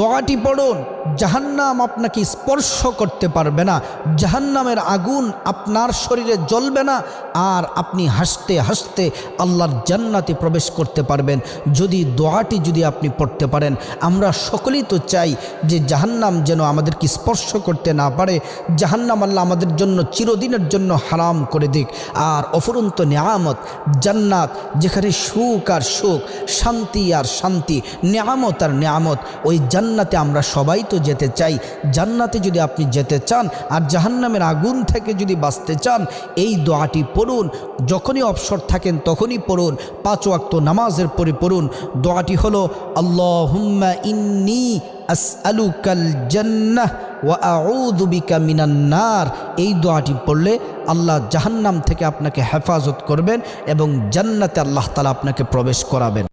দোয়াটি পড়ুন। জাহান্নাম আপনাকে স্পর্শ করতে পারবে না। জাহান্নামের আগুন আপনার শরীরে জ্বলবে না আর আপনি হাসতে হাসতে আল্লাহর জান্নাতে প্রবেশ করতে পারবেন। যদি দোয়াটি যদি আপনি পড়তে পারেন, আমরা সকলেই তো চাই যে জাহান্নাম যেন আমাদেরকে স্পর্শ করতে না পারে। জাহান্নাম আল্লাহ আমাদের জন্য চিরদিনের জন্য হারাম করে দিক। আর অফুরন্ত নিয়ামত, জান্নাত, যেখানে সুখ আর সুখ, শান্তি আর শান্তি, নিয়ামত আর নিয়ামত, ওই জান্নাতে আমরা সবাই তো যেতে চাই, জান্নাতে যদি আপনি যেতে চান আর জাহান্নামের আগুন থেকে যদি বাঁচতে চান, এই দোয়াটি পড়ুন, যখনই অবসর থাকেন তখনই পড়ুন, পাঁচ ওয়াক্ত নামাজের পরে পড়ুন। দোয়াটি হলো, আল্লাহুম্মা ইন্নি আসআলুকাল জান্নাহ ওয়া আউযু বিকা মিনান নার। এই দোয়াটি পড়লে আল্লাহ জাহান্নাম থেকে আপনাকে হেফাজত করবেন এবং জান্নাতে আল্লাহ তালা আপনাকে প্রবেশ করাবেন।